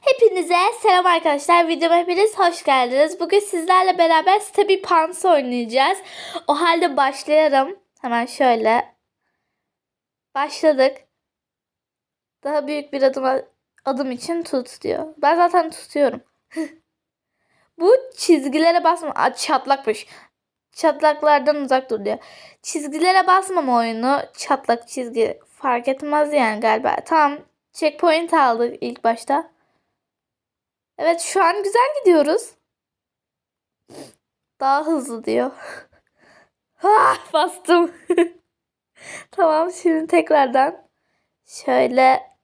Hepinize selam arkadaşlar. Videoma hepiniz hoş geldiniz. Bugün sizlerle beraber Stabi Pants oynayacağız. O halde başlayalım. Hemen şöyle. Başladık. Daha büyük bir adım, adım için tut diyor. Ben zaten tutuyorum. Bu çizgilere basma. Aa, çatlakmış. Çatlaklardan uzak dur diyor. Çizgilere basmama oyunu. Çatlak çizgi fark etmez yani galiba. Tamam. Checkpoint aldık ilk başta. Evet şu an güzel gidiyoruz. Daha hızlı diyor. ah, bastım. tamam şimdi tekrardan şöyle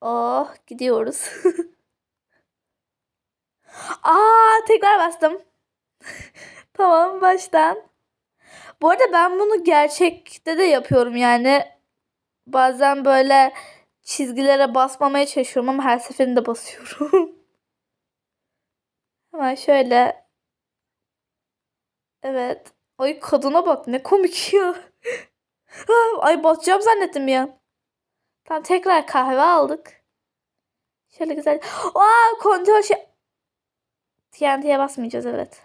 oh gidiyoruz. Aa tekrar bastım. tamam baştan. Bu arada ben bunu gerçekte de yapıyorum yani. Bazen böyle çizgilere basmamaya çalışıyorum ama her seferinde basıyorum. Hemen şöyle. Evet. Ay kadına bak ne komik ya. Ah, Ay basacağım zannettim an. Tamam tekrar kahve aldık. Şöyle güzel. Aa kontrol şey. TNT'ye basmayacağız evet.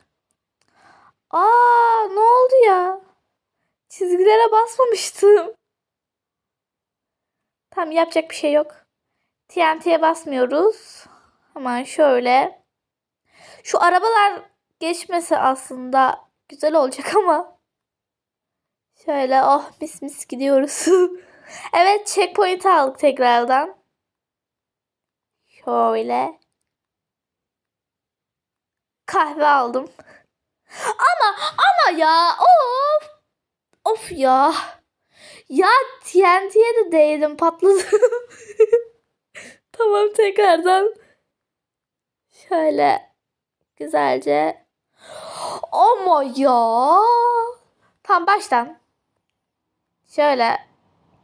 Aa ne oldu ya? Çizgilere basmamıştım. Tamam yapacak bir şey yok. TNT'ye basmıyoruz. Hemen şöyle. Şu arabalar geçmesi aslında güzel olacak ama. Şöyle oh mis mis gidiyoruz. evet checkpoint aldık tekrardan. Şöyle. Kahve aldım. Ama ama ya of. Of ya. Ya TNT'ye de değdim patladı. tamam tekrardan. Şöyle güzelce. Ama ya. Tam baştan. Şöyle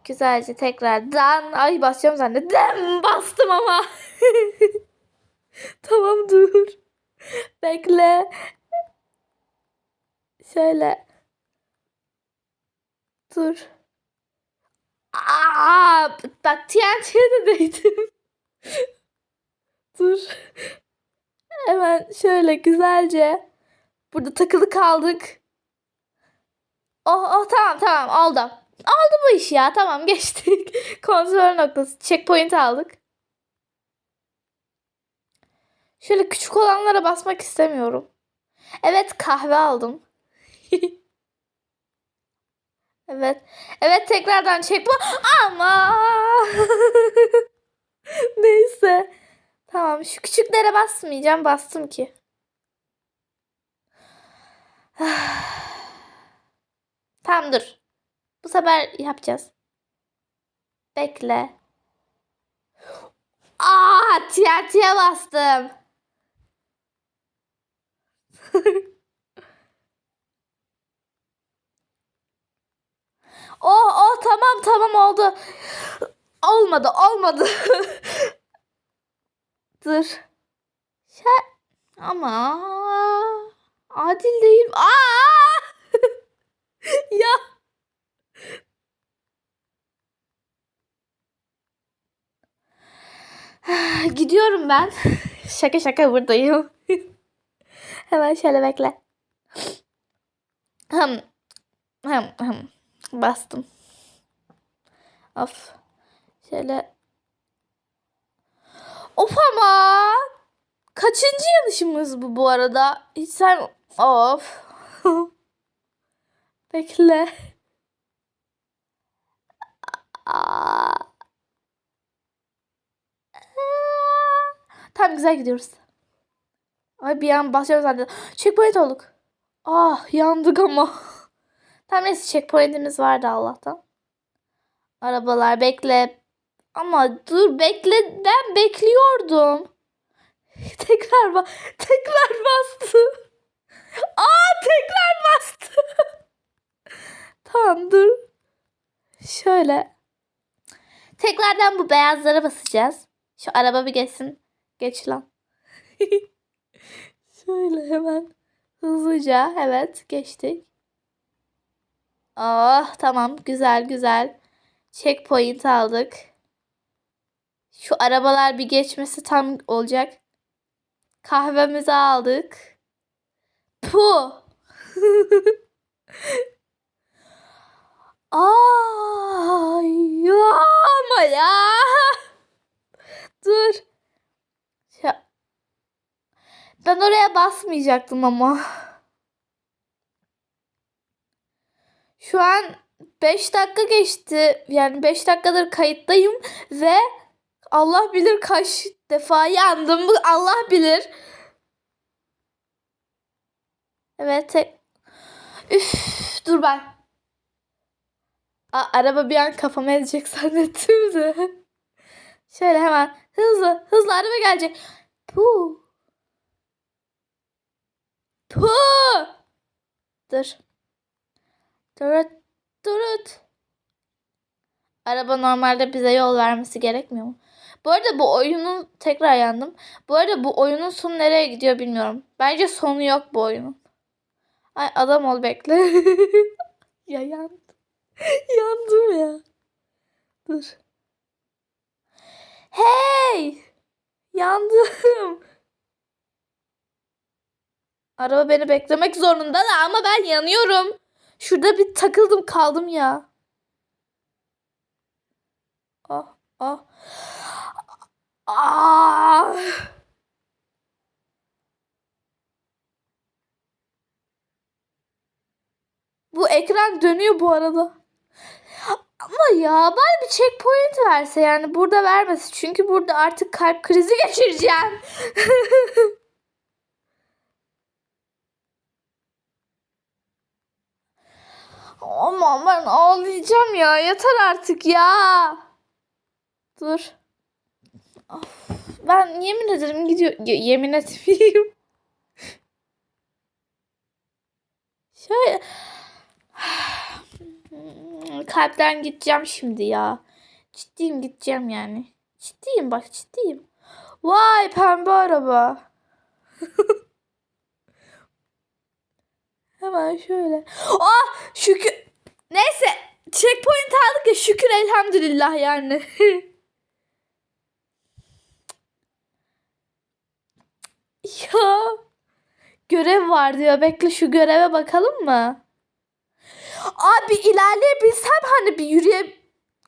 güzelce tekrardan. Ay basacağım zannettim. Bastım ama. tamam dur. Bekle. Şöyle. Dur. Aa, bak TNT'ye de değdim. Dur. Hemen şöyle güzelce. Burada takılı kaldık. Oh oh tamam tamam oldu. Oldu bu iş ya tamam geçtik. Kontrol noktası. Checkpoint aldık. Şöyle küçük olanlara basmak istemiyorum. Evet kahve aldım. Evet. Evet tekrardan çek bu. Ama. Neyse. Tamam şu küçüklere basmayacağım. Bastım ki. tamam dur. Bu sefer yapacağız. Bekle. Aa, TNT'ye bastım. Oh oh tamam oldu. Olmadı olmadı. Dur. Şey ama adil değil. Aa! ya. Gidiyorum ben. Şaka şaka buradayım. Hemen şöyle bekle. Hım. Hım hım. Bastım. Of. Şöyle. Of ama. Kaçıncı yanlışımız bu bu arada? Hiç sen... Of. Bekle. Tam güzel gidiyoruz. Ay bir an basıyoruz zannediyorum. Checkpoint olduk. Ah yandık ama. Tam neyse checkpoint'imiz vardı Allah'tan. Arabalar bekle. Ama dur bekle. Ben bekliyordum. tekrar ba tekrar bastı. Aa tekrar bastı. tamam dur. Şöyle. Tekrardan bu beyazlara basacağız. Şu araba bir geçsin. Geç lan. Şöyle hemen hızlıca evet geçtik. Oh tamam güzel güzel. Checkpoint aldık. Şu arabalar bir geçmesi tam olacak. Kahvemizi aldık. Puh. Ay ya ama ya. Dur. Ya. Ben oraya basmayacaktım ama. Şu an 5 dakika geçti. Yani 5 dakikadır kayıttayım ve Allah bilir kaç defa yandım. Allah bilir. Evet. Üf, dur ben. Aa, araba bir an kafama edecek zannettim de. Şöyle hemen hızlı hızlı araba gelecek. Puh. Puh. Dur. Durut. Durut. Araba normalde bize yol vermesi gerekmiyor mu? Bu arada bu oyunun tekrar yandım. Bu arada bu oyunun sonu nereye gidiyor bilmiyorum. Bence sonu yok bu oyunun. Ay adam ol bekle. ya yandım. yandım ya. Dur. Hey! Yandım. Araba beni beklemek zorunda da ama ben yanıyorum. Şurada bir takıldım kaldım ya. Ah ah. Ah. Bu ekran dönüyor bu arada. Ama ya bari bir checkpoint verse yani burada vermesi. Çünkü burada artık kalp krizi geçireceğim. Aman ben ağlayacağım ya. Yeter artık ya. Dur. Of, ben yemin ederim gidiyor. Ye- yemin etmeyeyim. Şöyle. Kalpten gideceğim şimdi ya. Ciddiyim gideceğim yani. Ciddiyim bak ciddiyim. Vay pembe araba. Hemen şöyle. Ah şükür. Neyse checkpoint aldık ya şükür elhamdülillah yani. ya görev var diyor. Bekle şu göreve bakalım mı? Abi ilerleyebilsem hani bir yürüye...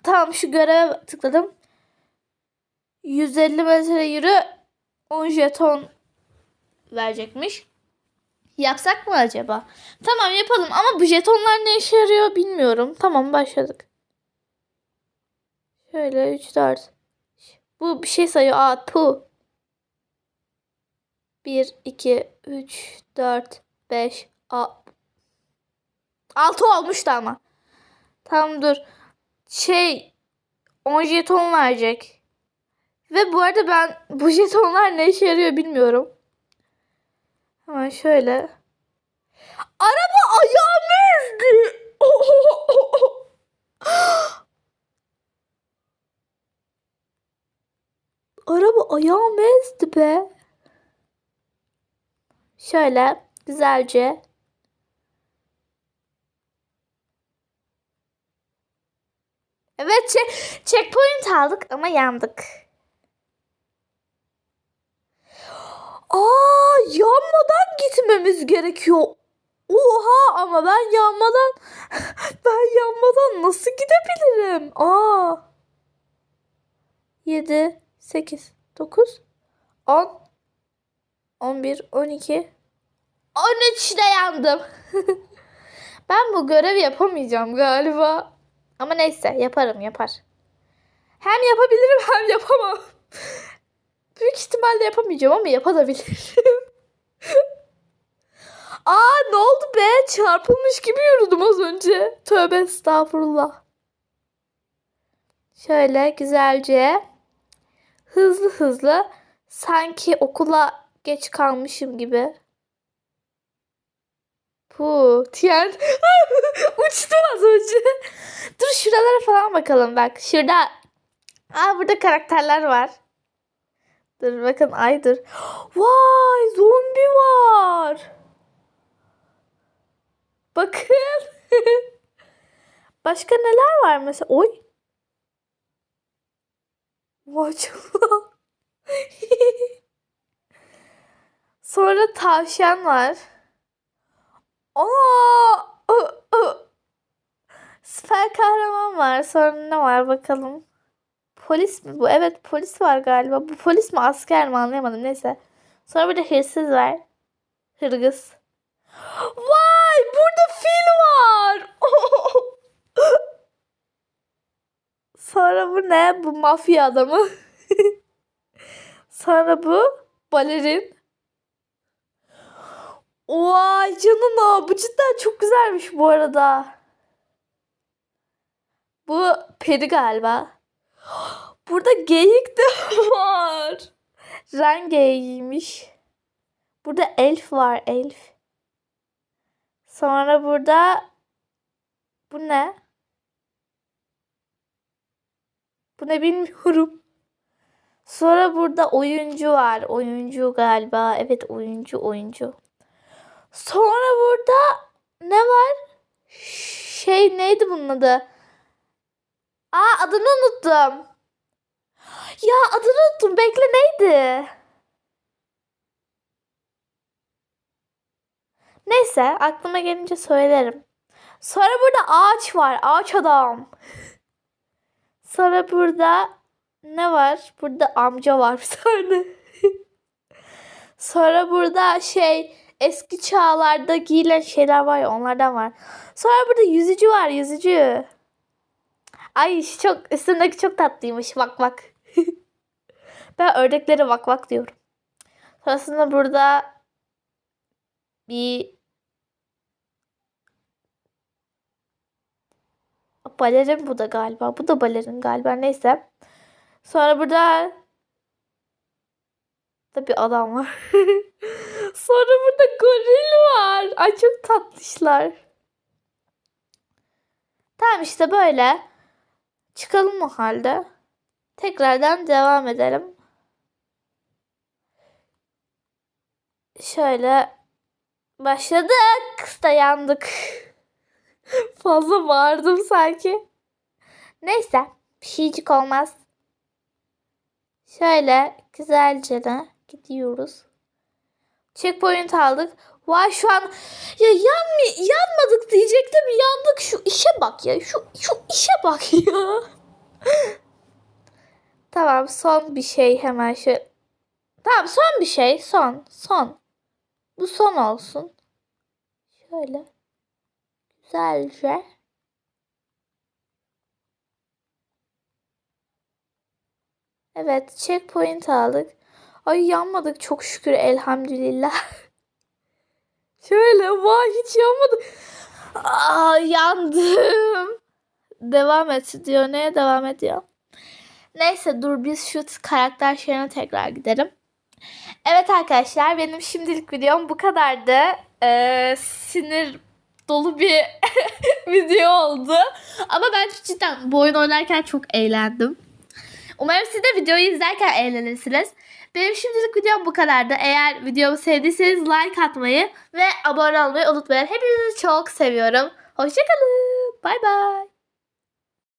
Tamam şu göreve tıkladım. 150 metre yürü 10 jeton verecekmiş. Yapsak mı acaba? Tamam yapalım ama bu jetonlar ne işe yarıyor bilmiyorum. Tamam başladık. Şöyle 3 4. Bu bir şey sayıyor. Aa tu. 1 2 3 4 5 6 olmuştu ama. Tamam dur. Şey 10 jeton verecek. Ve bu arada ben bu jetonlar ne işe yarıyor bilmiyorum. Hemen şöyle. Araba ayağımı ezdi. Araba ayağımı ezdi be. Şöyle güzelce. Evet check, checkpoint aldık ama yandık. Aa yanmadan gitmemiz gerekiyor. Oha ama ben yanmadan ben yanmadan nasıl gidebilirim? Aa. 7 8 9 10 11 12 13'te yandım. ben bu görevi yapamayacağım galiba. Ama neyse yaparım yapar. Hem yapabilirim hem yapamam. Büyük ihtimalle yapamayacağım ama yapabilirim. Aa ne oldu be? Çarpılmış gibi yürüdüm az önce. Tövbe estağfurullah. Şöyle güzelce hızlı hızlı sanki okula geç kalmışım gibi. Puh, tien uçtum az önce. Dur şuralara falan bakalım bak. Şurada Aa burada karakterler var. Dur bakın ay dur. Vay zombi var. Bakın. Başka neler var mesela? Oy. Maşallah. Sonra tavşan var. Aa! Süper kahraman var. Sonra ne var bakalım. Polis mi bu? Evet polis var galiba. Bu polis mi asker mi anlayamadım. Neyse. Sonra burada hırsız var. Hırgız. Vay burada fil var. Sonra bu ne? Bu mafya adamı. Sonra bu balerin. Vay canına bu cidden çok güzelmiş bu arada. Bu peri galiba. Burada geyik de var. Ren geyiğiymiş. Burada elf var elf. Sonra burada bu ne? Bu ne bilmiyorum. Sonra burada oyuncu var. Oyuncu galiba. Evet oyuncu oyuncu. Sonra burada ne var? Şey neydi bunun adı? Aa adını unuttum. Ya adını unuttum. Bekle neydi? Neyse aklıma gelince söylerim. Sonra burada ağaç var. Ağaç adam. Sonra burada ne var? Burada amca var bir tane. Sonra burada şey eski çağlarda giyilen şeyler var ya onlardan var. Sonra burada yüzücü var yüzücü. Ay çok üstündeki çok tatlıymış bak bak. ben ördeklere bak bak diyorum. Sonrasında burada bir balerin bu da galiba. Bu da balerin galiba neyse. Sonra burada da bir adam var. Sonra burada goril var. Ay çok tatlışlar. Tamam işte böyle. Çıkalım o halde. Tekrardan devam edelim. Şöyle başladık. Da yandık. Fazla bağırdım sanki. Neyse. Bir şeycik olmaz. Şöyle güzelce de gidiyoruz. Checkpoint aldık. Vay şu an ya yanmı yanmadık diyecektim yandık şu işe bak ya şu şu işe bak ya. tamam son bir şey hemen şu. Tamam son bir şey son son. Bu son olsun. Şöyle güzelce. Evet checkpoint aldık. Ay yanmadık çok şükür elhamdülillah. Şöyle vay hiç yanmadı. Aa yandım. Devam et diyor. Neye devam ediyor? Neyse dur biz şu karakter şeyine tekrar gidelim. Evet arkadaşlar benim şimdilik videom bu kadardı. Ee, sinir dolu bir video oldu. Ama ben cidden bu oyun oynarken çok eğlendim. Umarım siz de videoyu izlerken eğlenirsiniz. Benim şimdilik videom bu kadardı. Eğer videomu sevdiyseniz like atmayı ve abone olmayı unutmayın. Hepinizi çok seviyorum. Hoşçakalın. Bay bay.